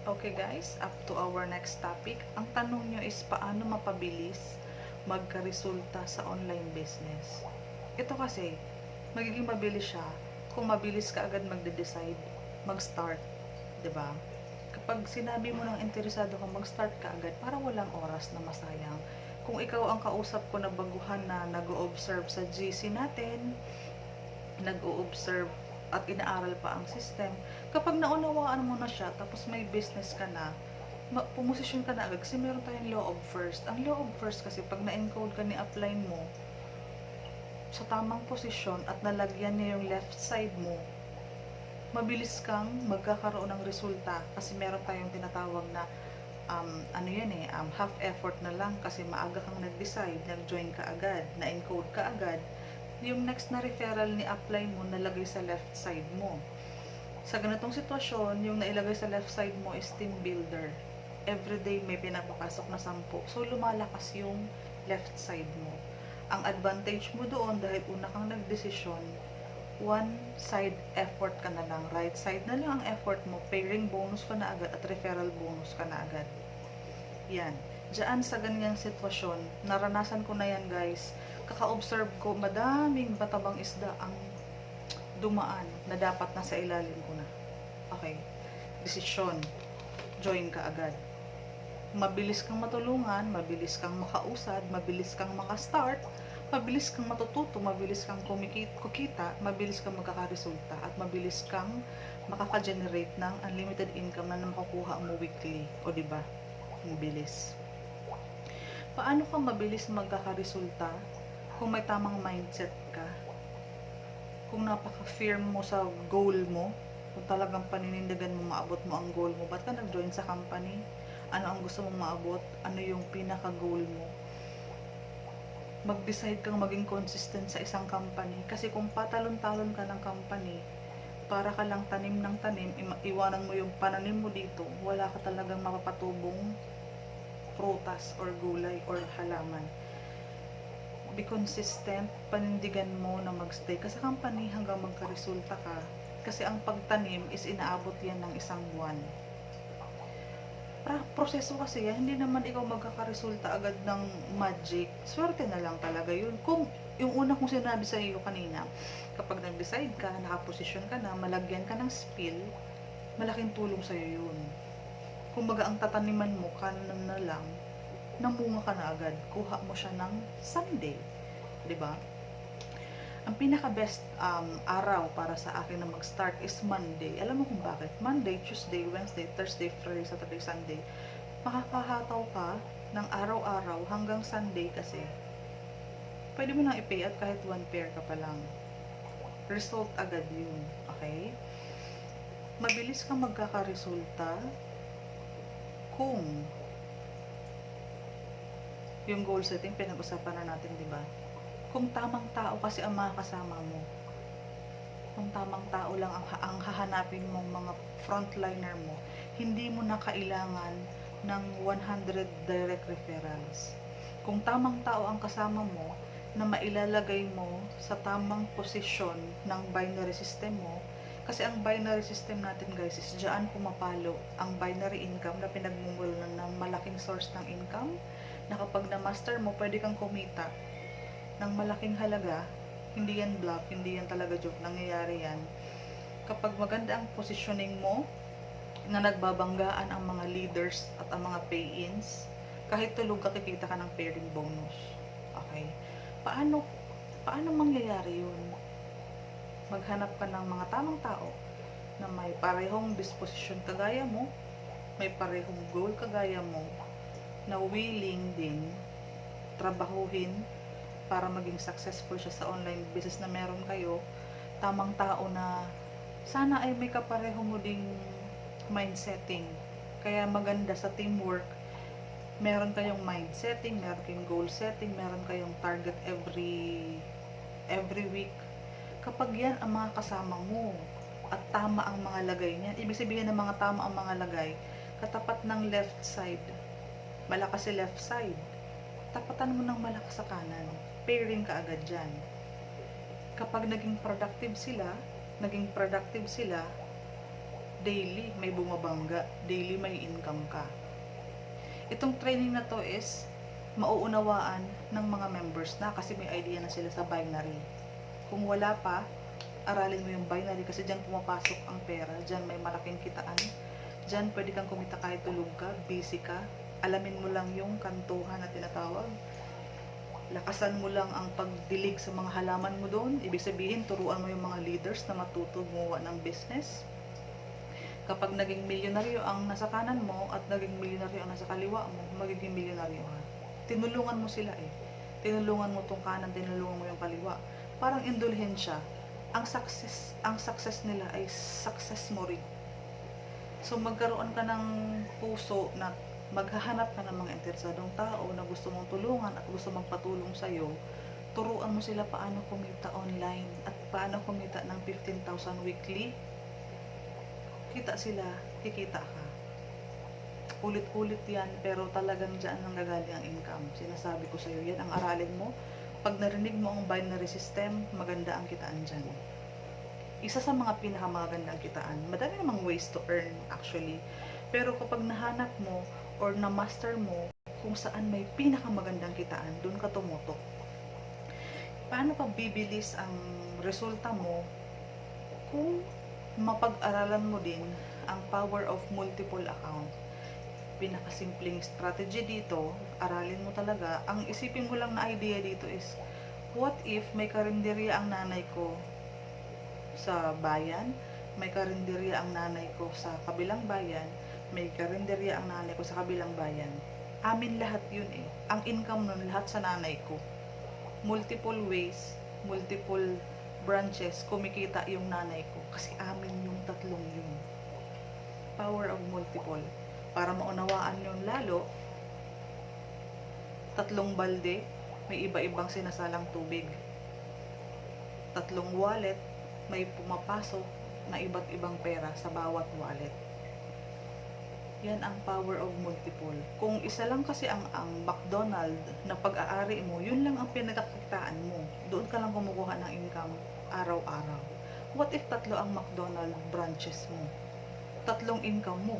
Okay guys, up to our next topic. Ang tanong nyo is paano mapabilis magkaresulta sa online business. Ito kasi, magiging mabilis siya kung mabilis ka agad magde-decide, mag-start, 'di ba? Kapag sinabi mo ng interesado ka mag-start ka agad, para walang oras na masayang. Kung ikaw ang kausap ko na baguhan na nag-o-observe sa GC natin, nag-o-observe at inaaral pa ang system, kapag naunawaan mo na siya, tapos may business ka na, pumosisyon ka na agad kasi meron tayong law of first. Ang law of first kasi pag na-encode ka ni upline mo sa tamang posisyon at nalagyan niya yung left side mo, mabilis kang magkakaroon ng resulta kasi meron tayong tinatawag na um, ano yan eh, um, half effort na lang kasi maaga kang nag-decide, nag-join ka agad, na-encode ka agad, yung next na referral ni apply mo nalagay sa left side mo. Sa ganitong sitwasyon, yung nailagay sa left side mo is team builder. Everyday may pinapapasok na sampu. So, lumalakas yung left side mo. Ang advantage mo doon dahil una kang nagdesisyon, one side effort ka na lang. Right side na lang ang effort mo. Pairing bonus ka na agad at referral bonus ka na agad. Yan. Diyan sa ganyang sitwasyon, naranasan ko na yan guys. Kaka-observe ko, madaming batabang isda ang dumaan na dapat nasa ilalim ko na. Okay. Desisyon. Join ka agad. Mabilis kang matulungan, mabilis kang makausad, mabilis kang makastart, mabilis kang matututo, mabilis kang kumikita, mabilis kang magkakaresulta, at mabilis kang makaka-generate ng unlimited income na makukuha mo weekly. O di ba? Mabilis. Paano ka mabilis magkakaresulta kung may tamang mindset ka? Kung napaka-firm mo sa goal mo, kung talagang paninindigan mo maabot mo ang goal mo, ba't ka nag-join sa company? Ano ang gusto mong maabot? Ano yung pinaka-goal mo? Mag-decide kang maging consistent sa isang company. Kasi kung patalon-talon ka ng company, para ka lang tanim ng tanim, iwanan mo yung pananim mo dito, wala ka talagang mapapatubong prutas or gulay or halaman. Be consistent, panindigan mo na magstay ka sa company hanggang magkaresulta ka. Kasi ang pagtanim is inaabot yan ng isang buwan. Pra- proseso kasi yan, hindi naman ikaw magkakaresulta agad ng magic. Swerte na lang talaga yun. Kung yung una kong sinabi sa iyo kanina, kapag nag-decide ka, nakaposisyon ka na, malagyan ka ng spill, malaking tulong sa iyo yun. Kumbaga ang tataniman mo, kanan na lang, namunga ka na agad. Kuha mo siya ng Sunday. ba? Ang pinaka-best um, araw para sa akin na mag-start is Monday. Alam mo kung bakit? Monday, Tuesday, Wednesday, Thursday, Friday, Saturday, Sunday. Makakahataw ka ng araw-araw hanggang Sunday kasi pwede mo nang i-pay out kahit one pair ka pa lang. Result agad yun. Okay? Mabilis kang magkakaresulta kung yung goal setting, pinag-usapan na natin, di ba? Kung tamang tao kasi ang mga kasama mo, kung tamang tao lang ang, ang hahanapin mong mga frontliner mo, hindi mo na kailangan ng 100 direct referrals. Kung tamang tao ang kasama mo, na mailalagay mo sa tamang posisyon ng binary system mo, kasi ang binary system natin guys is dyan pumapalo ang binary income na pinagmumulan ng malaking source ng income na kapag na-master mo, pwede kang kumita ng malaking halaga. Hindi yan bluff, hindi yan talaga joke. Nangyayari yan. Kapag maganda ang positioning mo, na nagbabanggaan ang mga leaders at ang mga pay-ins, kahit tulog ka, kikita ka ng pairing bonus. Okay? Paano, paano mangyayari yun? Maghanap ka ng mga tamang tao na may parehong disposition kagaya mo, may parehong goal kagaya mo, na willing din trabahuhin para maging successful siya sa online business na meron kayo, tamang tao na sana ay may kapareho mo ding mindsetting. Kaya maganda sa teamwork, meron kayong mindsetting, meron kayong goal setting, meron kayong target every every week. Kapag yan ang mga kasama mo at tama ang mga lagay niyan, ibig sabihin ng mga tama ang mga lagay, katapat ng left side, malakas si left side, tapatan mo ng malakas sa kanan. Pairing ka agad dyan. Kapag naging productive sila, naging productive sila, daily may bumabangga, daily may income ka. Itong training na to is mauunawaan ng mga members na kasi may idea na sila sa binary. Kung wala pa, aralin mo yung binary kasi dyan pumapasok ang pera, dyan may malaking kitaan. Dyan pwede kang kumita kahit tulog ka, busy ka, alamin mo lang yung kantuhan na tinatawag. Lakasan mo lang ang pagdilig sa mga halaman mo doon. Ibig sabihin, turuan mo yung mga leaders na matuto gumawa ng business. Kapag naging milyonaryo ang nasa kanan mo at naging milyonaryo ang nasa kaliwa mo, magiging milyonaryo ka. Tinulungan mo sila eh. Tinulungan mo tong kanan, tinulungan mo yung kaliwa. Parang indulhensya. Ang success, ang success nila ay success mo rin. So magkaroon ka ng puso na maghahanap ka ng mga interesadong tao na gusto mong tulungan at gusto magpatulong sa iyo. Turuan mo sila paano kumita online at paano kumita ng 15,000 weekly. Kita sila, kikita ka. Ulit-ulit yan, pero talagang dyan ang gagaling ang income. Sinasabi ko sa iyo, yan ang aralin mo. Pag narinig mo ang binary system, maganda ang kitaan dyan isa sa mga pinakamagandang kitaan. Madami namang ways to earn actually. Pero kapag nahanap mo or na-master mo kung saan may pinakamagandang kitaan, doon ka tumutok. Paano pa bibilis ang resulta mo kung mapag-aralan mo din ang power of multiple account? Pinakasimpleng strategy dito, aralin mo talaga. Ang isipin mo lang na idea dito is, what if may karinderya ang nanay ko sa bayan, may karinderya ang nanay ko sa kabilang bayan, may karinderya ang nanay ko sa kabilang bayan. Amin lahat yun eh. Ang income nun lahat sa nanay ko. Multiple ways, multiple branches, kumikita yung nanay ko. Kasi amin yung tatlong yun. Power of multiple. Para maunawaan yun lalo, tatlong balde, may iba-ibang sinasalang tubig. Tatlong wallet, may pumapasok na iba't ibang pera sa bawat wallet. Yan ang power of multiple. Kung isa lang kasi ang, ang McDonald na pag-aari mo, yun lang ang pinagkakitaan mo. Doon ka lang kumukuha ng income araw-araw. What if tatlo ang McDonald branches mo? Tatlong income mo.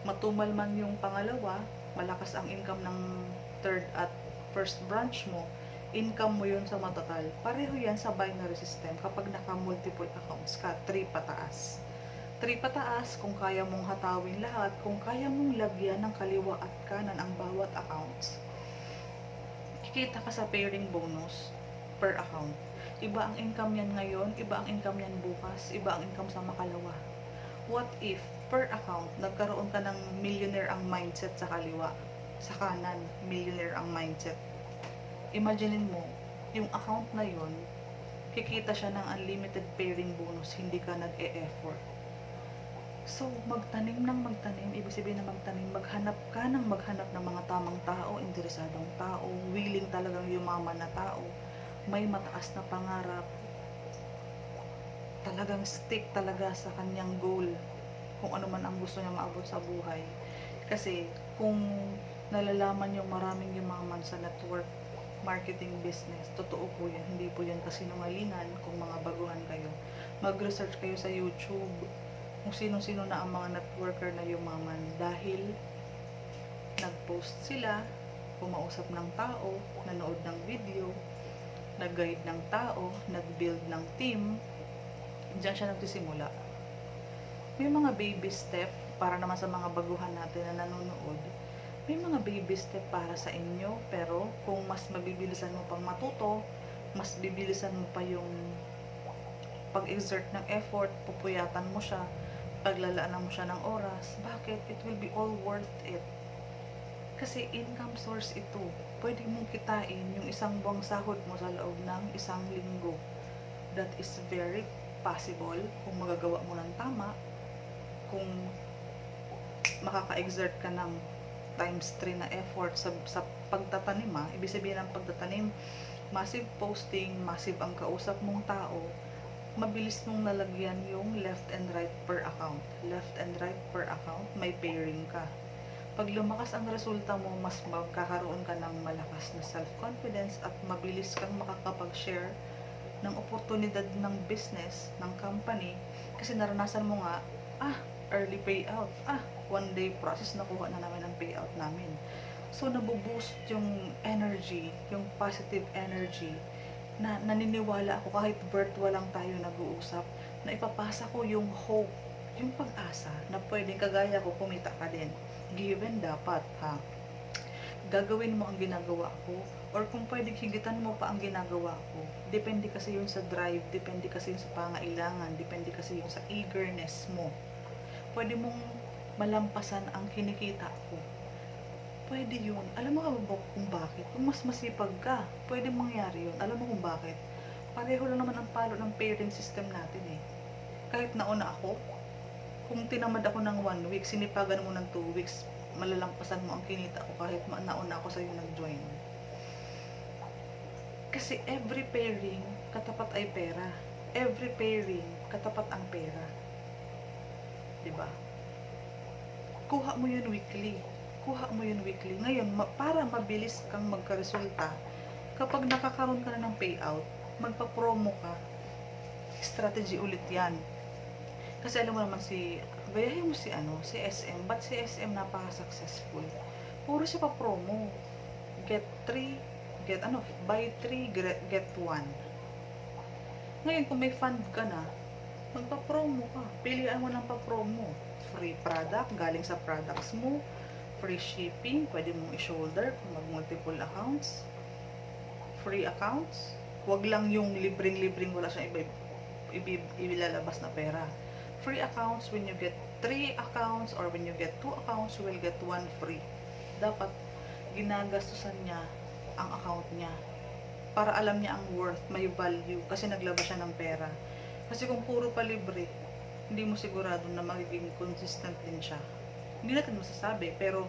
Matumal man yung pangalawa, malakas ang income ng third at first branch mo, income mo yun sa matotal. Pareho yan sa binary system kapag naka-multiple accounts ka, 3 pataas. 3 pataas kung kaya mong hatawin lahat, kung kaya mong lagyan ng kaliwa at kanan ang bawat accounts. Kikita ka sa pairing bonus per account. Iba ang income yan ngayon, iba ang income yan bukas, iba ang income sa makalawa. What if per account nagkaroon ka ng millionaire ang mindset sa kaliwa, sa kanan, millionaire ang mindset imaginein mo, yung account na yun, kikita siya ng unlimited pairing bonus, hindi ka nag-e-effort. So, magtanim ng magtanim, ibig sabihin na magtanim, maghanap ka ng maghanap ng mga tamang tao, interesadong tao, willing talagang yumaman na tao, may mataas na pangarap, talagang stick talaga sa kanyang goal, kung ano man ang gusto niya maabot sa buhay. Kasi, kung nalalaman yung maraming yumaman sa network, marketing business. Totoo po yan. Hindi po yan kasinungalingan kung mga baguhan kayo. Mag-research kayo sa YouTube kung sino-sino na ang mga networker na yumaman dahil nag-post sila, pumausap ng tao, nanood ng video, nag-guide ng tao, nag-build ng team, diyan siya nagsisimula. May mga baby step para naman sa mga baguhan natin na nanonood. May mga baby step para sa inyo pero kung mas mabibilisan mo pang matuto mas bibilisan mo pa yung pag-exert ng effort pupuyatan mo siya paglalaanan mo siya ng oras. Bakit? it will be all worth it. Kasi income source ito. Pwede mong kitain yung isang buwang sahod mo sa loob ng isang linggo. That is very possible kung magagawa mo ng tama kung makaka-exert ka ng times 3 na effort sa, sa pagtatanim ha. Ibig sabihin ng pagtatanim, massive posting, massive ang kausap mong tao, mabilis mong nalagyan yung left and right per account. Left and right per account, may pairing ka. Pag lumakas ang resulta mo, mas magkakaroon ka ng malakas na self-confidence at mabilis kang makakapag-share ng oportunidad ng business, ng company, kasi naranasan mo nga ah, early payout, ah, one day process nakuha na namin ang payout namin. So, nabuboost yung energy, yung positive energy na naniniwala ako kahit virtual lang tayo nag-uusap, na ipapasa ko yung hope, yung pag-asa na pwedeng kagaya ko kumita ka din. Given dapat, ha? Gagawin mo ang ginagawa ko or kung pwedeng higitan mo pa ang ginagawa ko. Depende kasi yun sa drive, depende kasi yun sa pangailangan, depende kasi yun sa eagerness mo. Pwede mong malampasan ang kinikita ko. Pwede yun. Alam mo ba kung bakit? Kung mas masipag ka, pwede mangyari yun. Alam mo kung bakit? Pareho lang naman ang palo ng parent system natin eh. Kahit nauna ako, kung tinamad ako ng one week, sinipagan mo ng two weeks, malalampasan mo ang kinita ko kahit nauna ako sa'yo nag-join. Kasi every pairing, katapat ay pera. Every pairing, katapat ang pera. 'Di ba? Kuha mo yun weekly. Kuha mo yun weekly. Ngayon, ma- para mabilis kang magkaresulta, kapag nakakaroon ka na ng payout, magpa-promo ka. Strategy ulit yan. Kasi alam mo naman si, gayahin mo si ano, si SM. Ba't si SM napaka-successful? Puro siya pa-promo. Get 3, get ano, buy 3, get, get 1. Ngayon, kung may fund ka na, magpa-promo ka. Pilihan mo ng pa-promo. Free product, galing sa products mo. Free shipping, pwede mong i-shoulder kung mag-multiple accounts. Free accounts. Huwag lang yung libreng-libreng wala siyang iba, ibi- ibilalabas na pera. Free accounts, when you get 3 accounts or when you get 2 accounts, you will get 1 free. Dapat ginagastusan niya ang account niya para alam niya ang worth, may value kasi naglabas siya ng pera. Kasi kung puro pa libre, hindi mo sigurado na magiging consistent din siya. Hindi natin masasabi, pero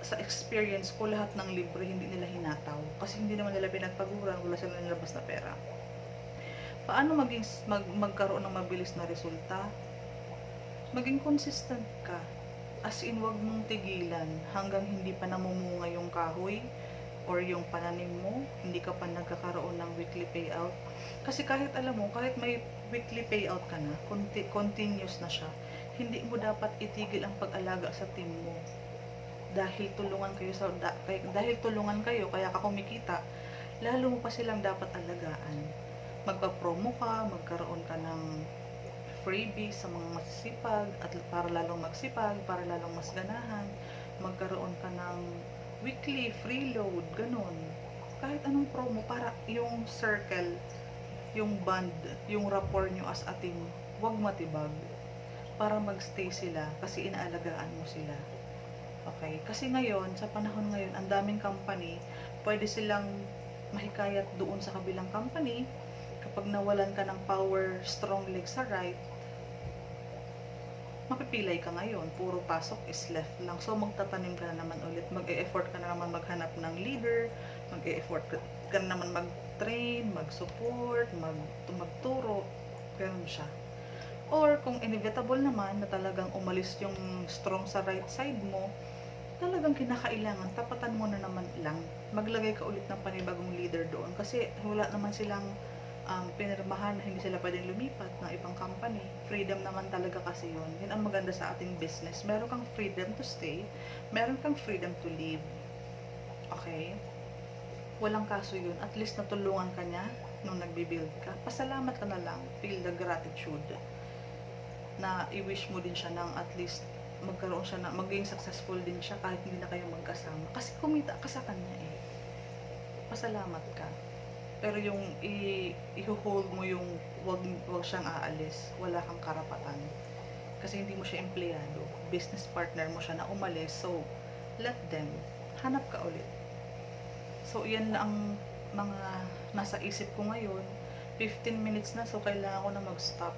sa experience ko, lahat ng libre hindi nila hinataw. Kasi hindi naman nila pinagpaguran, wala silang nilabas na pera. Paano maging, mag, magkaroon ng mabilis na resulta? Maging consistent ka. As in, wag mong tigilan hanggang hindi pa namumunga yung kahoy or yung pananim mo, hindi ka pa nagkakaroon ng weekly payout. Kasi kahit alam mo, kahit may weekly payout ka na, conti- continuous na siya, hindi mo dapat itigil ang pag-alaga sa team mo. Dahil tulungan kayo sa da- dahil tulungan kayo kaya ka kumikita, lalo mo pa silang dapat alagaan. Magpa-promo ka, magkaroon ka ng freebies sa mga masisipag at para lalong magsipag, para lalong mas ganahan, magkaroon ka ng weekly free load, ganun. Kahit anong promo, para yung circle, yung band, yung rapport nyo as a team, wag matibag. Para magstay sila kasi inaalagaan mo sila. Okay? Kasi ngayon, sa panahon ngayon, ang daming company, pwede silang mahikayat doon sa kabilang company kapag nawalan ka ng power, strong leg sa right, mapipilay ka ngayon. Puro pasok is left lang. So, magtatanim ka na naman ulit. Mag-e-effort ka na naman maghanap ng leader. Mag-e-effort ka, na naman mag-train, mag-support, mag, magturo. Ganun siya. Or, kung inevitable naman na talagang umalis yung strong sa right side mo, talagang kinakailangan, tapatan mo na naman lang. Maglagay ka ulit ng panibagong leader doon. Kasi wala naman silang um, pinirmahan na hindi sila pwedeng lumipat ng ibang company. Freedom naman talaga kasi yun. Yun ang maganda sa ating business. Meron kang freedom to stay, meron kang freedom to leave. Okay? Walang kaso yun. At least natulungan ka niya nung nagbibuild ka. Pasalamat ka na lang. Feel the gratitude na i-wish mo din siya ng at least magkaroon siya na maging successful din siya kahit hindi na kayo magkasama. Kasi kumita ka sa kanya eh. Pasalamat ka. Pero yung i-hold mo yung wag, wag siyang aalis, wala kang karapatan. Kasi hindi mo siya empleyado. Business partner mo siya na umalis. So, let them. Hanap ka ulit. So, yan na ang mga nasa isip ko ngayon. 15 minutes na, so kailangan ko na mag-stop.